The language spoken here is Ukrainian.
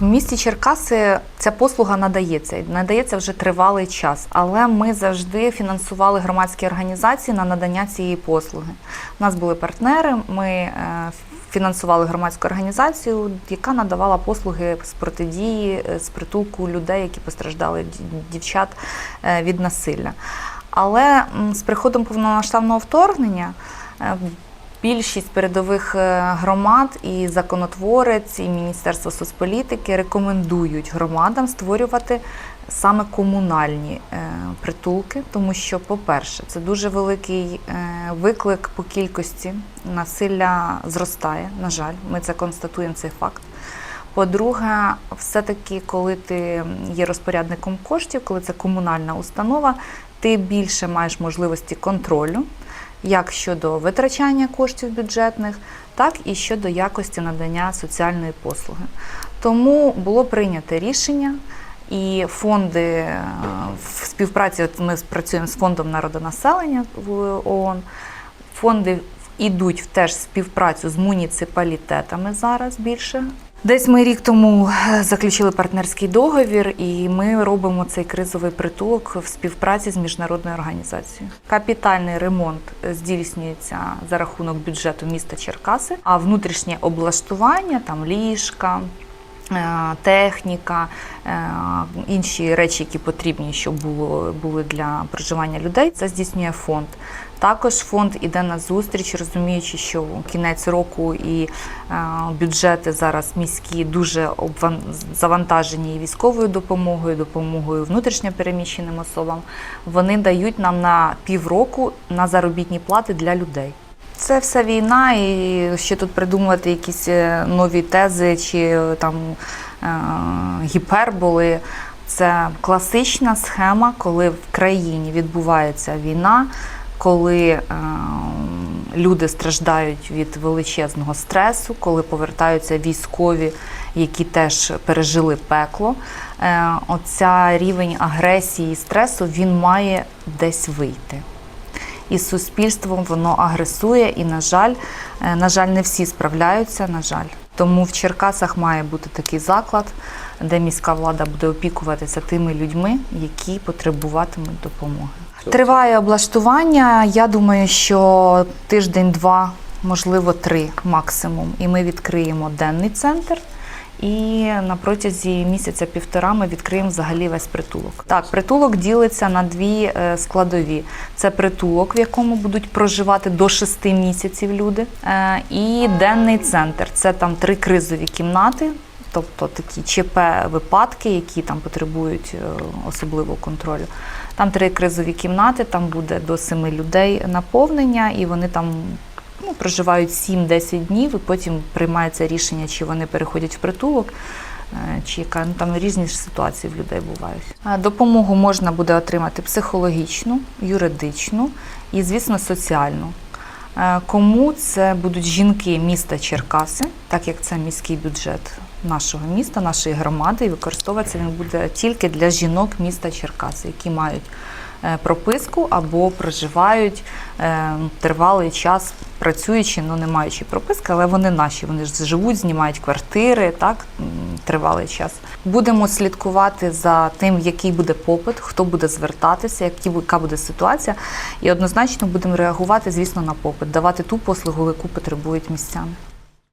В місті Черкаси ця послуга надається, надається вже тривалий час, але ми завжди фінансували громадські організації на надання цієї послуги. У нас були партнери. Ми е, фінансували громадську організацію, яка надавала послуги з протидії, е, з притулку людей, які постраждали дівчат е, від насилля. Але з приходом повномасштабного вторгнення більшість передових е, громад і законотворець, і Міністерство соцполітики рекомендують громадам створювати саме комунальні е, притулки, тому що, по-перше, це дуже великий е, виклик по кількості насилля зростає. На жаль, ми це констатуємо цей факт. По-друге, все-таки, коли ти є розпорядником коштів, коли це комунальна установа, ти більше маєш можливості контролю, як щодо витрачання коштів бюджетних, так і щодо якості надання соціальної послуги. Тому було прийнято рішення. І фонди е, в співпраці, ми працюємо з фондом народонаселення в ООН. Фонди йдуть в теж співпрацю з муніципалітетами зараз більше. Десь ми рік тому е, заключили партнерський договір, і ми робимо цей кризовий притулок в співпраці з міжнародною організацією. Капітальний ремонт здійснюється за рахунок бюджету міста Черкаси, а внутрішнє облаштування там ліжка. Е, Техніка, е, інші речі, які потрібні, щоб були для проживання людей, це здійснює фонд. Також фонд іде на зустріч, розуміючи, що кінець року і е, бюджети зараз міські дуже завантажені військовою допомогою, допомогою внутрішньопереміщеним особам. Вони дають нам на півроку на заробітні плати для людей. Це все війна, і ще тут придумувати якісь е, нові тези чи е, там е, гіперболи. Це класична схема, коли в країні відбувається війна, коли люди страждають від величезного стресу, коли повертаються військові, які теж пережили пекло. Оця рівень агресії і стресу він має десь вийти і з суспільством воно агресує, і, на жаль, е, на жаль, не всі справляються. На жаль, тому в Черкасах має бути такий заклад, де міська влада буде опікуватися тими людьми, які потребуватимуть допомоги. Триває облаштування. Я думаю, що тиждень-два, можливо, три максимум. І ми відкриємо денний центр. І на протязі місяця-півтора ми відкриємо взагалі весь притулок. Так, притулок ділиться на дві е, складові: це притулок, в якому будуть проживати до шести місяців люди, е, і денний центр. Це там три кризові кімнати. Тобто такі ЧП випадки, які там потребують е, особливого контролю. Там три кризові кімнати, там буде до семи людей наповнення, і вони там ну, проживають 7-10 днів, і потім приймається рішення, чи вони переходять в притулок, е, чи яка ну, там різні ситуації в людей бувають. Допомогу можна буде отримати психологічну, юридичну і, звісно, соціальну. Е, Кому це будуть жінки міста Черкаси, так як це міський бюджет нашого міста, нашої громади, і використовуватися він буде тільки для жінок міста Черкаси, які мають прописку або проживають е, тривалий час, працюючи, але не маючи прописки, але вони наші. Вони ж живуть, знімають квартири, так тривалий час. Будемо слідкувати за тим, який буде попит, хто буде звертатися, яка буде ситуація, і однозначно будемо реагувати, звісно, на попит, давати ту послугу, яку потребують містяни.